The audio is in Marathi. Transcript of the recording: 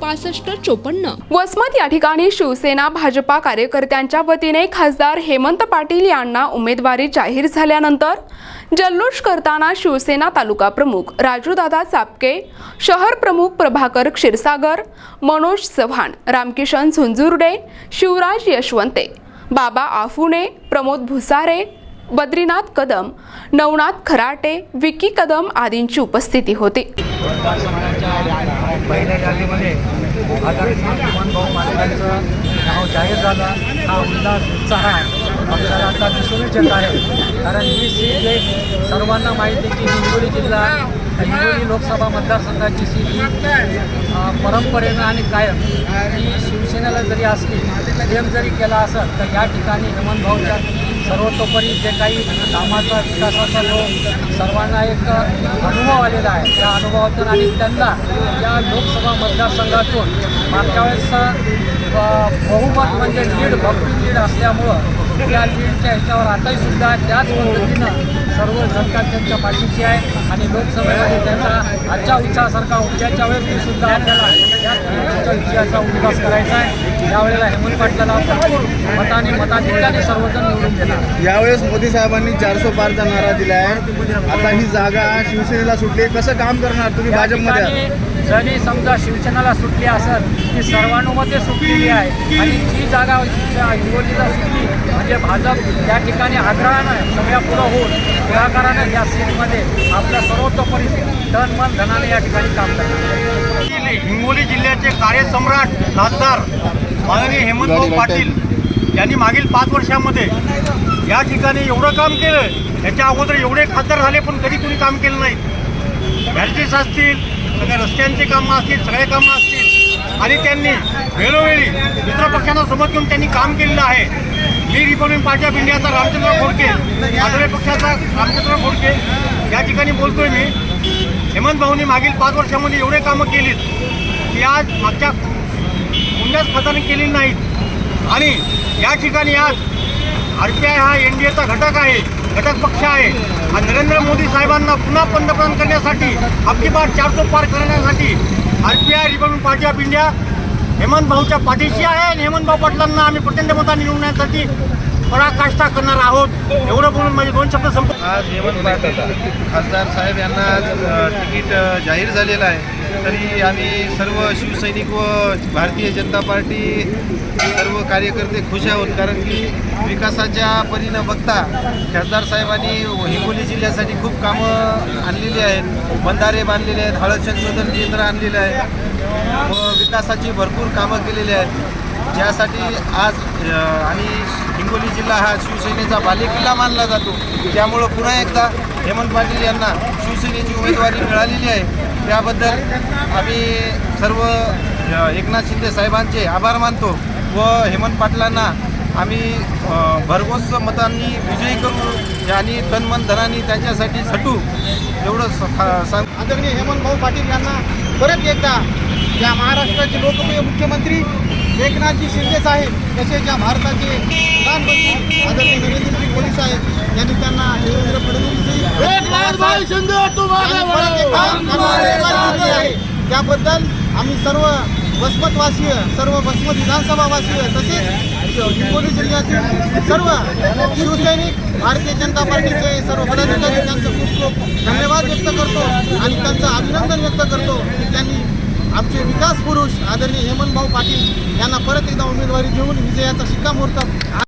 पासष्ट चोपन्न. वसमत या ठिकाणी शिवसेना भाजपा कार्यकर्त्यांच्या वतीने खासदार हेमंत पाटील यांना उमेदवारी जाहीर झाल्यानंतर जल्लोष करताना शिवसेना तालुका प्रमुख राजूदादा चापके शहर प्रमुख प्रभाकर क्षीरसागर मनोज चव्हाण रामकिशन झुंझुर्डे शिवराज यशवंते बाबा आफुणे प्रमोद भुसारे बद्रीनाथ कदम नवनाथ खराटे विकी कदम आदींची उपस्थिती होती. पहिल्या यादीमध्ये आदरणीय भाऊ मालकांचं नाव जाहीर झालं. हा उल्हास उत्साह आपल्याला आता दिसूनच येत आहे. कारण ही सीट एक सर्वांना माहिती की हिंगोली जिल्हा हिंगोली लोकसभा मतदारसंघाची सीट ही परंपरेनं आणि कायम ही शिवसेनेला जरी असली प्रेम जरी केला असत तर या ठिकाणी हेमंत भाऊच्या सर्वतोपरी जे काही कामाचा विकासाचा जो सर्वांना एक अनुभव आलेला आहे त्या अनुभवातून आणि त्यांना या लोकसभा मतदारसंघातून मागच्या वेळेस बहुमत म्हणजे लीड भक्ती लीड असल्यामुळं त्या लीडच्या ह्याच्यावर आताही सुद्धा त्याच पद्धतीनं सर्व जनता त्यांच्या पाठीशी आहे आणि लोकसभेमध्ये त्यांचा आजच्या उत्साहासारखा उद्याच्या वेळेस सुद्धा आपल्याला या विजयाचा उल्हास करायचा आहे. यावेळेला हेमंत पाटलाला मताने मताधिक्याने सर्वजण निवडून देणार. यावेळेस मोदी साहेबांनी चारशे पारचा नारा दिला आहे आता ही जागा शिवसेनेला सुटली. कसं काम करणार तुम्ही या भाजपमध्ये? जरी समजा शिवसेनेला सुटली असेल ती सर्वानुमते सुटलेली आहे. आणि जी जागा हिंगोलीला सुटली म्हणजे भाजप त्या ठिकाणी आग्रहानं सगळ्या पुढं होऊन पुढाकारानं या सीटमध्ये आपल्या सर्वतोपरी तन मन धनाने या ठिकाणी काम करणार. हिंगोली जिल्ह्याचे कार्यसम्राट खासदार माननीय हेमंतभाऊ पाटील यांनी मागील पाच वर्षामध्ये या ठिकाणी एवढं काम केलं याच्या अगोदर एवढे खासदार झाले पण कधी कुणी काम केलं नाही. बॅरिटेज असतील सगळ्या रस्त्यांचे कामं असतील सगळे कामं असतील. आणि त्यांनी वेळोवेळी दुसऱ्या पक्षांना सोबत घेऊन त्यांनी काम केलेलं आहे. मी रिपब्लिक पार्टी ऑफ इंडियाचा रामचंद्र खोडके आदरे पक्षाचा रामचंद्र खोडके या ठिकाणी बोलतोय मी. हेमंत भाऊंनी मागील पाच वर्षामध्ये एवढे कामं केलीत की आज मागच्या कोणत्याच खात्याने केलेली नाहीत. आणि या ठिकाणी आज आर पी आय हा एन डी एचा घटक आहे. घटक पक्ष आहे. आणि नरेंद्र मोदी साहेबांना पुन्हा पंतप्रधान करण्यासाठी आपली बार चारसो पार करण्यासाठी R P I Republic Party of India Hemant भाऊच्या पाठीशी आहे आणि हेमंत भाऊ पाटलांना आम्ही प्रचंड मतांनी निवडण्यासाठी पराकाष्ठा करणार आहोत. एवढं बोलून माझे दोन शब्द संप आज हेमंत पाटील खासदार साहेब यांना आज, तिकीट जाहीर झालेलं आहे. तरी आम्ही सर्व शिवसैनिक व भारतीय जनता पार्टी सर्व कार्यकर्ते खुश आहोत. कारण की विकासाच्या परीनं बघता खासदार साहेबांनी हिंगोली जिल्ह्यासाठी खूप कामं आणलेली आहेत. बंधारे बांधलेले आहेत हळदचंद्र केंद्र आणलेलं आहे. व विकासाची भरपूर कामं केलेली आहेत. ज्यासाठी आज आणि हिंगोली जिल्हा हा शिवसेनेचा बालेकिल्ला मानला जातो. त्यामुळं पुन्हा एकदा हेमंत पाटील यांना शिवसेनेची उमेदवारी मिळालेली आहे. त्याबद्दल आम्ही सर्व एकनाथ शिंदे साहेबांचे आभार मानतो व हेमंत पाटलांना आम्ही भरघोस मतांनी विजयी करू आणि तनमन धनाने त्यांच्यासाठी सटू एवढं स- सांग आदरणीय हेमंत भाऊ पाटील यांना परत एकदा या महाराष्ट्राचे लोकप्रिय मुख्यमंत्री एकनाथजी शिंदे साहेब तसेच या भारताचे प्रधानमंत्री आदरणीय नरेंद्रजी मोदी साहेब यांनी त्यांना देवेंद्र आहे. त्याबद्दल आम्ही सर्व वसमतवासीय सर्व वसमत विधानसभावासीय तसेच हिंगोली जिल्ह्यातील सर्व शिवसैनिक भारतीय जनता पार्टीचे सर्व पदाधिकारी त्यांचं खूप खूप धन्यवाद व्यक्त करतो आणि त्यांचं अभिनंदन व्यक्त करतो की त्यांनी आमचे विकास पुरुष आदरणीय हेमंत भाऊ पाटील यांना परत एकदा उमेदवारी देऊन विजयाचा शिक्कामोर्तब.